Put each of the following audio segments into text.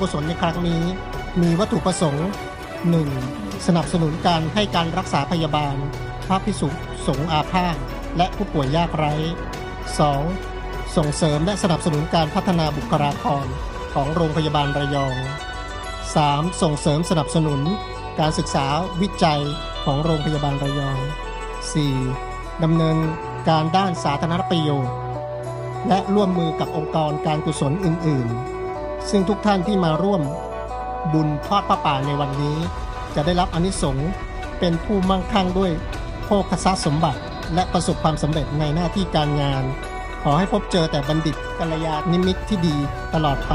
กุศลในครั้งนี้ มีวัตถุประสงค์ 1. สนับสนุนการให้การรักษาพยาบาล พระพิสุสงฆ์อาพาธและผู้ป่วยยากไร้ 2. ส่งเสริมและสนับสนุนการพัฒนาบุคลากรของโรงพยาบาลระยอง 3. ส่งเสริมสนับสนุน การศึกษาวิจัยของโรงพยาบาลระยอง 4. ดำเนินการด้านสาธารณประโยชน์ และร่วมมือกับองค์กรการกุศลอื่น ๆ ซึ่งทุกท่านที่มาร่วมบุญทอดพระป่าในวันนี้ จะได้รับอนิสงส์เป็นผู้มั่งคั่งด้วยโภคทรัพย์สมบัติ และประสบความสำเร็จในหน้าที่การงาน ขอให้พบเจอแต่บัณฑิตกัลยาณมิตรที่ดีตลอดไป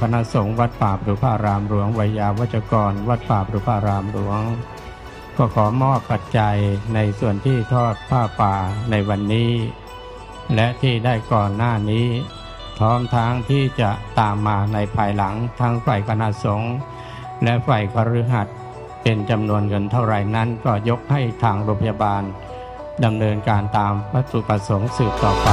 คณะสงฆ์วัดป่าปรุพารามหลวงวิยาวัจกร วัดป่าปรุพารามหลวง ก็ขอมอบปัจจัยในส่วนที่ทอดผ้าป่าในวันนี้ และที่ได้ก่อนหน้านี้พร้อมทั้งที่จะตามมาในภายหลังทั้งฝ่ายคณะสงฆ์และฝ่ายคฤหัสถ์เป็นจำนวนเงินเท่าไหร่นั้นก็ยกให้ทางโรงพยาบาลดำเนินการตามวัตถุประสงค์สืบต่อไป